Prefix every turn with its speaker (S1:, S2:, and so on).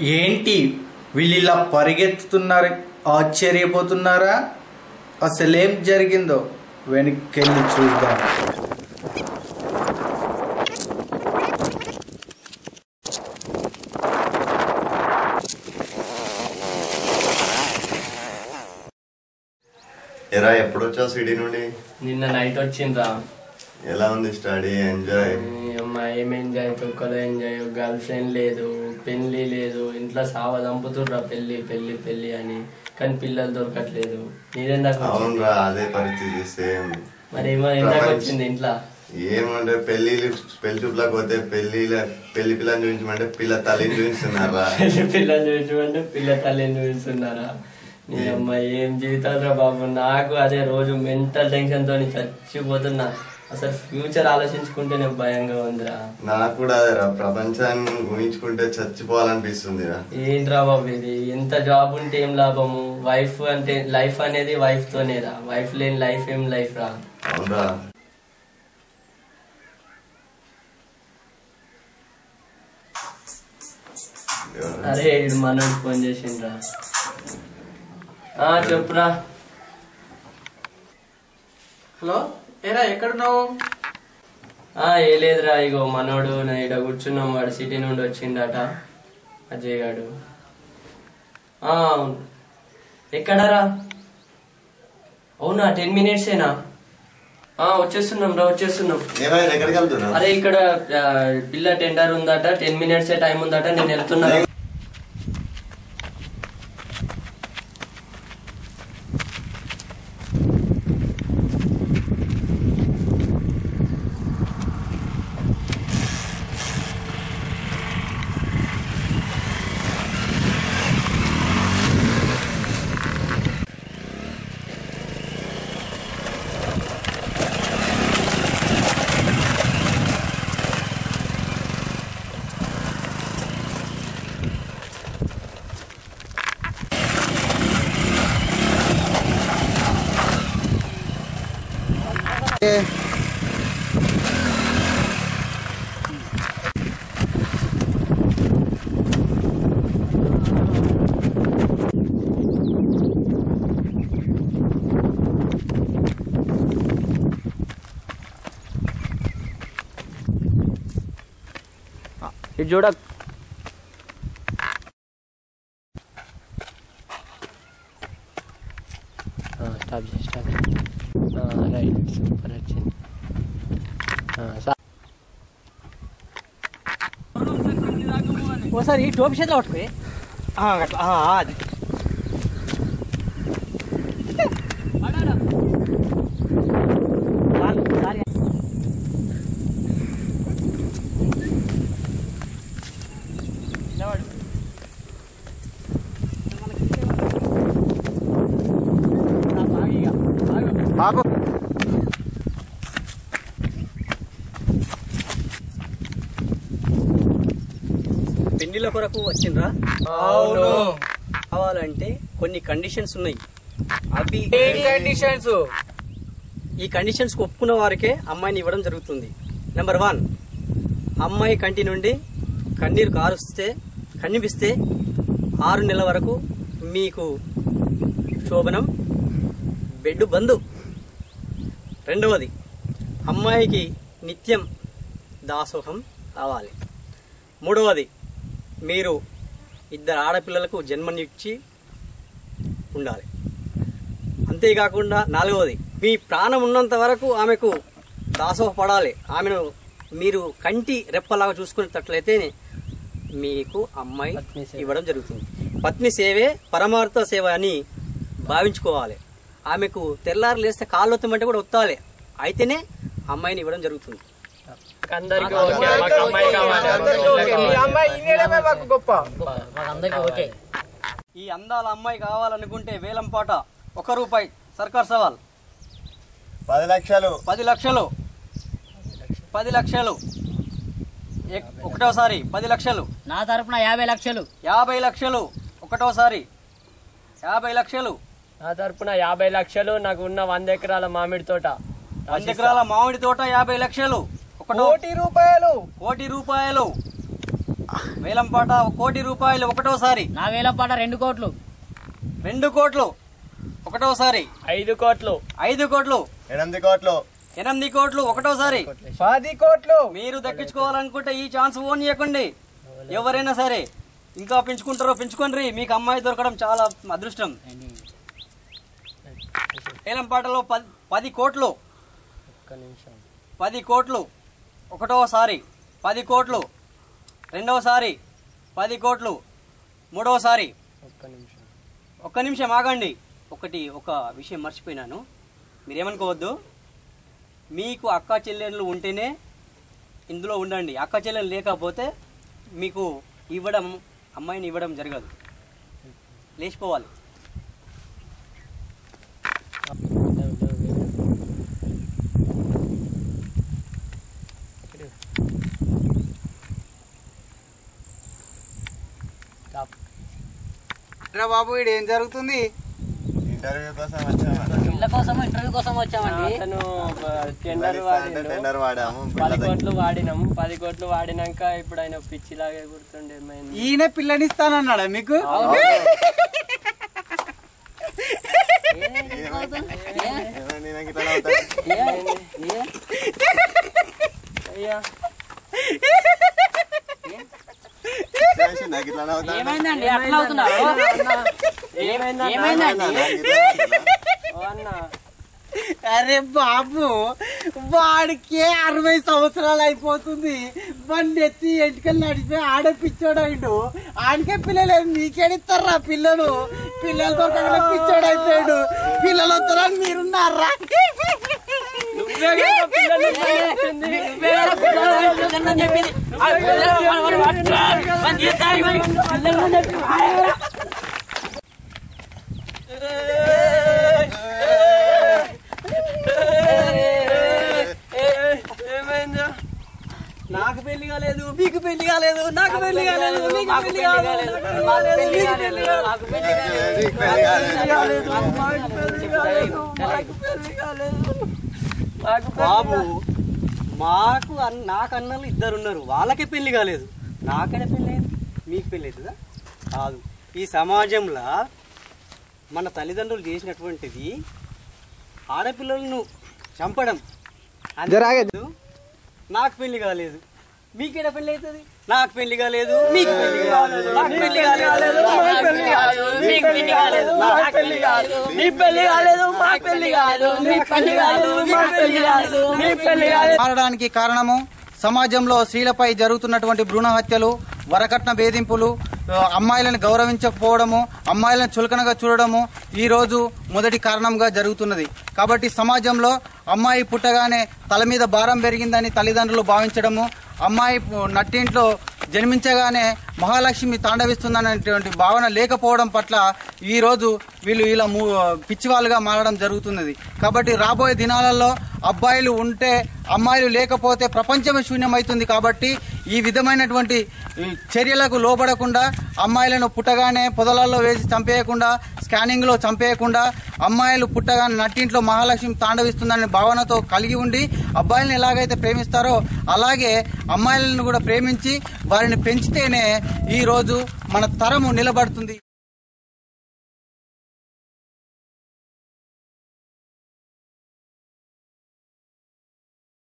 S1: ఏంటి వీళ్ళు ఇలా పరిగెత్తుతున్నారు? ఆశ్చర్యపోతున్నారా? అసలేం జరిగిందో? వెనక్కెళ్ళి చూద్దాం
S2: ఎరా ఎప్పుడు వచ్చావు సిటీ నుండి?
S3: నిన్న నైట్ వచ్చిండ్రా.
S2: ఎలా ఉంది స్టడీ? ఎంజాయ్?
S3: ఏం ఎంజాయ్? తొక్కలో ఎంజాయ్. గర్ల్ ఫ్రెండ్ లేదు. పెళ్ళి లేదు ఇంట్లో సావ దంపుతుర్రా పెళ్ళి పెళ్ళి పెళ్ళి అని. కానీ పిల్లలు దొరకట్లేదు. నీదెందాక వచ్చింది?
S2: అవునరా అదే పరిస్థితి సేమ్.
S3: మరి ఏమో ఎందాక వచ్చింది ఇంట్లో?
S2: ఏమంటే పెళ్ళి పెళ్ళి చూపులకు పోతే పెళ్ళి పెళ్ళి పిల్లని చూపించమంటే పిల్ల తల్లిని చూపిస్తున్నారా?
S3: పెళ్ళి పిల్లలు చూపించమంటే పిల్ల తల్లిని చూపిస్తున్నారా? నీ అమ్మ ఏం జీవితాలు రా బాబు? నాకు అదే రోజు మెంటల్ టెన్షన్ తోని చచ్చిపోతున్నా. అసలు ఫ్యూచర్ ఆలోచించుకుంటేనే భయంగా ఉందిరా.
S2: నాకు కూడా అదేరా ప్రపంచాన్ని ఊహించుకుంటే చచ్చిపోవాలనిపిస్తుందిరా.
S3: ఏంట్రా బాబు ఇది? ఎంత జాబ్ ఉంటే ఏం లాభము? వైఫ్ అంటే లైఫ్ అనేది వైఫ్ తోనేరా. వైఫ్ లేని లైఫ్ ఏం లైఫ్ రా?
S2: అవునరా.
S3: అరే మనోడు ఫోన్ చేసిండ్రా. ఆ చెప్పురా.
S1: హలో? ఏరా ఎక్కడున్నావు?
S3: ఆ ఏ లేదురా ఇగో మనోడు నా ఇక్కడ కూర్చున్నాం వాడు సిటీ నుండి వచ్చిండట అజయ్ గాడు. ఆ అవును. ఎక్కడరా? అవునా టెన్ మినిట్సేనా? ఆ వచ్చేస్తున్నాం రా వచ్చేస్తున్నాం. అరే ఇక్కడ పిల్ల టెండర్ ఉందట టెన్ మినిట్స్ టైం ఉందట నేను వెళ్తున్నా. हाँ,
S4: जोड़ा। हाँ, स्टॉप स्टॉप। हाँ राइट सुपर अर्चन हाँ सर ये टोप से लौट हाँ हाँ
S1: आज।
S4: పెళ్ళిల కొరకు వచ్చిండ్రా?
S3: అవును.
S4: కావాలంటే కొన్ని కండిషన్స్ ఉన్నాయి. అవి
S1: కండిషన్స్
S4: ఈ కండిషన్స్ ఒప్పుకున్న వారికే అమ్మాయిని ఇవ్వడం జరుగుతుంది. నెంబర్ వన్ అమ్మాయి కంటి నుండి కన్నీరు కారుస్తే కనిపిస్తే ఆరు నెలల వరకు మీకు శోభనం బెడ్ బంధు రెండవది అమ్మాయికి నిత్యం దాసోహం కావాలి మూడవది మీరు ఇద్దరు ఆడపిల్లలకు జన్మనిచ్చి ఉండాలి. అంతేకాకుండా నాలుగవది మీ ప్రాణం ఉన్నంత వరకు ఆమెకు దాసోహపడాలి. ఆమెను మీరు కంటి రెప్పలాగా చూసుకునేటట్లయితే మీకు అమ్మాయి. ఇవ్వడం జరుగుతుంది. పత్ని సేవే పరమార్థ సేవ అని భావించుకోవాలి. ఆమెకు తెల్లారు లేస్తే కాళ్ళు ఒత్తమంటే కూడా ఒత్తాలి. అయితేనే అమ్మాయిని ఇవ్వడం జరుగుతుంది. ఈ అందాల అమ్మాయి కావాలనుకుంటే వేలం పాట ఒక రూపాయి. సర్కార్ సవాల్.
S2: పది లక్షలు.
S4: పది లక్షలు. పది లక్షలు. ఒకటోసారి పది లక్షలు.
S5: నా తరపున యాభై లక్షలు.
S4: యాభై లక్షలు. ఒకటోసారి. యాభై లక్షలు.
S3: నా తరపున యాభై లక్షలు. నాకు ఉన్న వంద ఎకరాల మామిడి తోట.
S4: వంద ఎకరాల మామిడి తోట యాభై లక్షలు.
S1: కోటి రూపాయలు.
S4: కోటి రూపాయలు. వేలంపాట ఒక కోటి రూపాయలు ఒకటోసారి.
S5: నా వేలం పాట రెండు కోట్లు.
S4: రెండు కోట్లు. ఒకటోసారి.
S3: ఐదు కోట్లు.
S4: ఐదు కోట్లు.
S2: ఎనిమిది కోట్లు.
S4: ఎనిమిది కోట్లు. ఒకటోసారి.
S1: పది కోట్లు.
S4: మీరు దక్కించుకోవాలనుకుంటే ఈ ఛాన్స్ ఓన్ చేయకండి ఎవరైనా సరే ఇంకా పెంచుకుంటారో పెంచుకోండి. మీకు అమ్మాయి దొరకడం చాలా అదృష్టం. ఏలం పాటలో పది పది కోట్లు. పది కోట్లు. ఒకటోసారి పది కోట్లు రెండవసారి పది కోట్లు మూడవసారి
S3: ఒక్క నిమిషం.
S4: ఒక్క నిమిషం ఆగండి. ఒకటి ఒక విషయం మర్చిపోయినాను. మీరేమనుకోవద్దు. మీకు అక్క చెల్లెళ్ళు ఉంటేనే ఇందులో ఉండండి. అక్క చెల్లెలు లేకపోతే మీకు ఇవ్వడం అమ్మాయిని ఇవ్వడం జరగదు. లేచిపోవాలి.
S1: రా బాబు ఇది ఏం జరుగుతుంది?
S2: ఇంటర్వ్యూ కోసం వచ్చాము?
S5: ఇళ్ళ కోసం ఇంటర్వ్యూ కోసం వచ్చామండి.
S3: అతను టెండర్
S2: వాడాము
S3: పది కోట్లు వాడినాం పది కోట్లు వాడినాక ఇప్పుడు ఆయన పిచ్చిలాగే గుర్తుండే మేము
S1: ఈయన పిల్లనిస్తానన్నాడా మీకు?
S3: అయ్యా
S2: చేసి నాకు ఇట్లా అవుతాయి?
S5: ఏమైందండి? అట్లా అవుతున్నారు
S1: అరే బాబు వాడికి అరవై సంవత్సరాలు అయిపోతుంది. బండి ఎత్తి ఎంటికలు నడిపి ఆడే పిచ్చోడు అయిండు. ఆడికే పిల్లలు మీకేడిస్తారా పిల్లలు? పిల్లలు దొరకగానే పిచ్చోడు అయిపోయాడు. పిల్లలు వస్తారని మీరున్నారా
S3: చెప్పింది.
S4: నాకు పెళ్ళి కాలేదు మీకు పెళ్ళి కాలేదు నాకు పెళ్ళి కాలేదు మీకు పెళ్ళి కాలేదు నాకు పెళ్ళి కాలేదు, మీకు బాబు మాకు నాకు అన్నలు ఇద్దరు ఉన్నారు వాళ్ళకే పెళ్ళి కాలేదు. నాకనే పెళ్ళి అయింది మీకు పెళ్ళి అవుతుందా? కాదు ఈ సమాజంలో మన తల్లిదండ్రులు చేసినటువంటిది ఆడపిల్లలను చంపడం అంతేకాదు, నాకు పెళ్ళి కాలేదు మీకేడ పెళ్ళి అవుతుంది నాకు పెళ్ళి కాలేదు మీకు పెళ్ళి కాలేదు నాకు పెళ్ళి కాలేదు నాకు పెళ్ళి కాలేదు మీకు పెళ్ళి కాలేదు నాకు పెళ్ళి కాలేదు
S3: నీ పెళ్ళి కాలేదు మా పెళ్ళి పెళ్ళి మా పెళ్ళి పెళ్ళి కాదు
S1: మారడానికి కారణము సమాజంలో స్త్రీలపై జరుగుతున్నటువంటి భ్రూణ హత్యలు వరకట్న వేధింపులు అమ్మాయిలను గౌరవించకపోవడము అమ్మాయిలను చులకనగా చూడడము ఈ రోజు మొదటి కారణంగా జరుగుతున్నది. కాబట్టి సమాజంలో అమ్మాయి పుట్టగానే తల మీద భారం పెరిగిందని తల్లిదండ్రులు భావించడము అమ్మాయి నట్టింట్లో జన్మించగానే మహాలక్ష్మి తాండవిస్తుందనేటువంటి భావన లేకపోవడం పట్ల ఈరోజు వీళ్ళు ఇలా మూ పిచ్చివాళ్ళుగా మారడం జరుగుతున్నది. కాబట్టి రాబోయే దినాలలో అబ్బాయిలు ఉంటే అమ్మాయిలు లేకపోతే ప్రపంచమే శూన్యమవుతుంది కాబట్టి ఈ విధమైనటువంటి చర్యలకు లోబడకుండా అమ్మాయిలను పుట్టగానే పొదలల్లో వేసి చంపేయకుండా స్కానింగ్లో చంపేయకుండా అమ్మాయిలు పుట్టగానే నట్టింట్లో మహాలక్ష్మి తాండవిస్తుందనే భావనతో కలిగి ఉండి అబ్బాయిలను ఎలాగైతే ప్రేమిస్తారో అలాగే అమ్మాయిలను కూడా ప్రేమించి వారిని పెంచితేనే ఈ రోజు మన తరము నిలబడుతుంది.